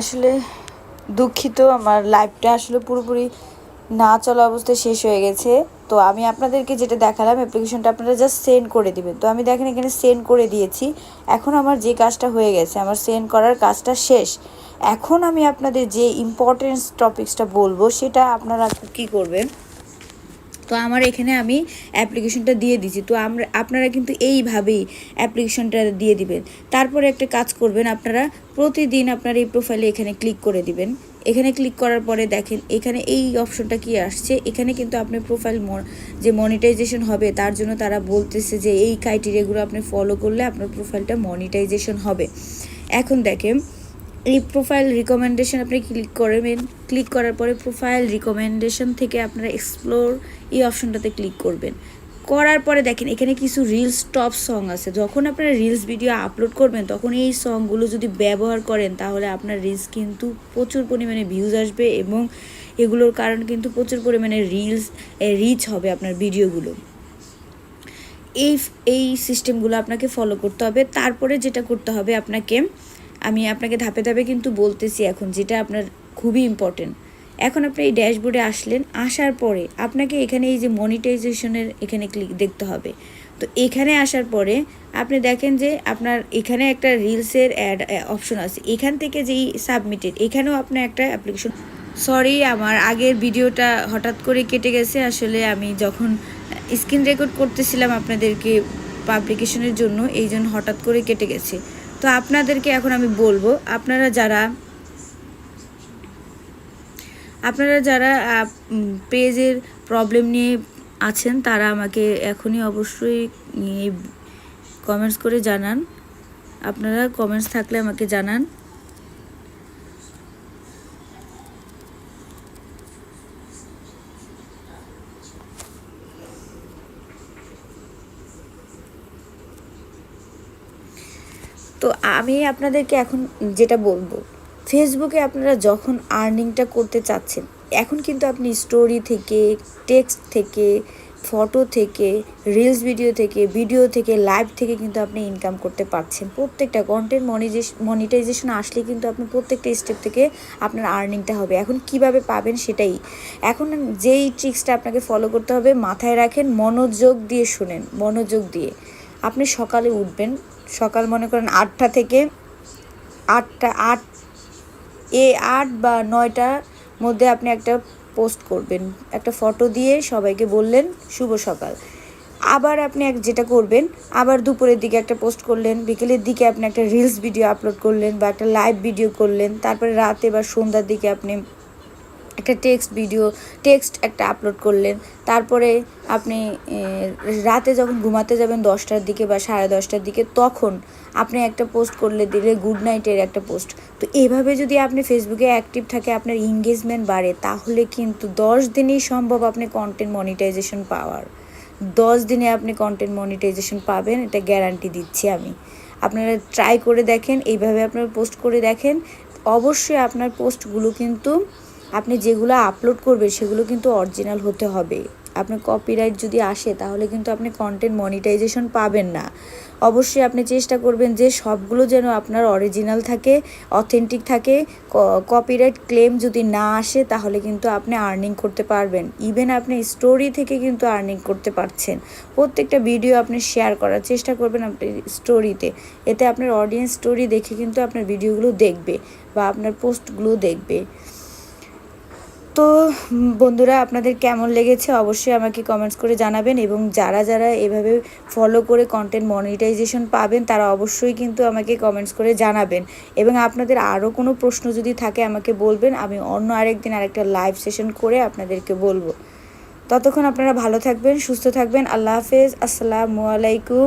আসলে দুঃখিত, আমার লাইফটা আসলে পুরোপুরি না চলা অবস্থায় শেষ হয়ে গেছে। তো আমি আপনাদেরকে যেটা দেখালাম অ্যাপ্লিকেশনটা আপনারা জাস্ট সেন্ড করে দিবেন। তো আমি দেখেন এখানে সেন্ড করে দিয়েছি। এখন আমার যে কাজটা হয়ে গেছে, আমার সেন্ড করার কাজটা শেষ। এখন আমি আপনাদের যে ইম্পর্টেন্স টপিক্সটা বলব, সেটা আপনারা কী করবেন? তো আমার এখানে আমি অ্যাপ্লিকেশনটা দিয়ে দিছি তো আমরা, আপনারা কিন্তু এইভাবেই অ্যাপ্লিকেশনটা দিয়ে দিবেন। তারপরে একটা কাজ করবেন, আপনারা প্রতিদিন আপনার এই প্রোফাইলে এখানে ক্লিক করে দিবেন। এখানে ক্লিক করার পরে দেখেন, এখানে এই অপশনটা কি আসছে? এখানে কিন্তু আপনার প্রোফাইল যে মনিটাইজেশন হবে, তার জন্য তারা বলতেছে যে এই ক্রাইটেরিয়াগুলো আপনি ফলো করলে আপনার প্রোফাইলটা মনিটাইজেশন হবে। এখন দেখেন এই প্রোফাইল রিকমেন্ডেশন আপনি ক্লিক করবেন। ক্লিক করার পরে প্রোফাইল রিকমেন্ডেশন থেকে আপনারা এক্সপ্লোর এই অপশনটাতে ক্লিক করবেন। করার পরে দেখেন, এখানে কিছু রিলস টপ সং আছে। যখন আপনারা রিলস ভিডিও আপলোড করবেন, তখন এই সংগুলো যদি ব্যবহার করেন, তাহলে আপনার রিলস কিন্তু প্রচুর পরিমাণে ভিউজ আসবে এবং এগুলোর কারণ কিন্তু প্রচুর পরিমাণে রিলস রিচ হবে আপনার ভিডিওগুলো এই এই সিস্টেমগুলো আপনাকে ফলো করতে হবে। তারপরে যেটা করতে হবে আপনাকে আমি আপনাকে ধাপে ধাপে কিন্তু বলতেছি এখন যেটা আপনার খুবই ইম্পর্টেন্ট এখন আপনি এই ড্যাশবোর্ডে আসলেন, আসার পরে আপনাকে এখানে এই যে মনিটাইজেশনের এখানে ক্লিক দেখতে হবে। তো এখানে আসার পরে আপনি দেখেন যে আপনার এখানে একটা রিলসের অ্যাড অপশন আছে। এখান থেকে যেই সাবমিটেড এখানেও আপনার একটা অ্যাপ্লিকেশন সরি আমার আগের ভিডিওটা হঠাৎ করে কেটে গেছে। আসলে আমি যখন স্ক্রিন রেকর্ড করতেছিলাম আপনাদেরকে পাবলিকেশনের জন্য, এই জন্য হঠাৎ করে কেটে গেছে। তো আপনাদেরকে এখন আমি বলব, আপনারা যারা আপনারা যারা পেজের প্রবলেম নিয়ে আছেন, তারা আমাকে এখনই অবশ্যই কমেন্টস করে জানান। আপনারা কমেন্টস থাকলে আমাকে জানান। তো আমি আপনাদেরকে এখন যেটা বলব ফেসবুকে আপনারা যখন আর্নিংটা করতে চাচ্ছেন, এখন কিন্তু আপনি স্টোরি থেকে টেক্সট থেকে ফটো থেকে রিলস ভিডিও থেকে ভিডিও থেকে লাইভ থেকে কিন্তু আপনি ইনকাম করতে পারছেন। প্রত্যেকটা কন্টেন্ট মনিটাইজেশন আসলে কিন্তু আপনি প্রত্যেকটা স্টেপ থেকে আপনার আর্নিংটা হবে। এখন কীভাবে পাবেন সেটাই। এখন যেই ট্রিক্সটা আপনাকে ফলো করতে হবে, মাথায় রাখেন মনোযোগ দিয়ে শুনেন, মনোযোগ দিয়ে। আপনি সকালে উঠবেন সকাল মনে করেন আটটা থেকে আটটা, আট, এ আট বা নয়টার মধ্যে আপনি একটা পোস্ট করবেন। একটা ফটো দিয়ে সবাইকে বললেন, শুভ সকাল। আবার আপনি এক, যেটা করবেন, আবার দুপুরের দিকে একটা পোস্ট করলেন, বিকেলের দিকে আপনি একটা রিলস ভিডিও আপলোড করলেন বা একটা লাইভ ভিডিও করলেন, তারপরে রাতে বা সন্ধ্যার দিকে আপনি একটা টেক্সট ভিডিও টেক্সট একটা আপলোড করলেন। তারপরে আপনি রাতে যখন ঘুমাতে যাবেন দশটার দিকে বা সাড়ে দশটার দিকে, তখন আপনি একটা পোস্ট করলে, দিলে গুড নাইটের একটা পোস্ট তো এভাবে যদি আপনি ফেসবুকে অ্যাক্টিভ থাকে, আপনার ইংগেজমেন্ট বাড়ে, তাহলে কিন্তু দশ দিনেই সম্ভব আপনি কন্টেন্ট মনিটাইজেশন পাওয়ার। দশ দিনে আপনি কন্টেন্ট মনিটাইজেশন পাবেন, এটা গ্যারান্টি দিচ্ছি আমি। আপনারা ট্রাই করে দেখেন, এইভাবে আপনারা পোস্ট করে দেখেন। অবশ্যই আপনার পোস্টগুলো কিন্তু আপনি যেগুলো আপলোড করবেন, সেগুলো কিন্তু অরিজিনাল হতে হবে। আপনার কপিরাইট যদি আসে, তাহলে কিন্তু আপনি কন্টেন্ট মনিটাইজেশন পাবেন না। অবশ্যই আপনি চেষ্টা করবেন যে সবগুলো যেন আপনার অরিজিনাল থাকে অথেন্টিক থাকে কপিরাইট ক্লেম যদি না আসে, তাহলে কিন্তু আপনি আর্নিং করতে পারবেন। ইভেন আপনি স্টোরি থেকে কিন্তু আর্নিং করতে পারছেন। প্রত্যেকটা ভিডিও আপনি শেয়ার করার চেষ্টা করবেন আপনি স্টোরিতে এতে আপনার অডিয়েন্স স্টোরি দেখে কিন্তু আপনার ভিডিওগুলো দেখবে বা আপনার পোস্টগুলো দেখবে। তো বন্ধুরা, আপনাদের কেমন লেগেছে অবশ্যই আমাকে কমেন্টস করে জানাবেন এবং যারা যারা এভাবে ফলো করে কন্টেন্ট মনিটাইজেশন পাবেন, তারা অবশ্যই কিন্তু আমাকে কমেন্টস করে জানাবেন। এবং আপনাদের আরও কোনো প্রশ্ন যদি থাকে, আমাকে বলবেন। আমি অন্য আরেকদিন আরেকটা লাইভ সেশন করে আপনাদেরকে বলব। ততক্ষণ আপনারা ভালো থাকবেন, সুস্থ থাকবেন। আল্লাহ হাফেজ। আসসালামু আলাইকুম।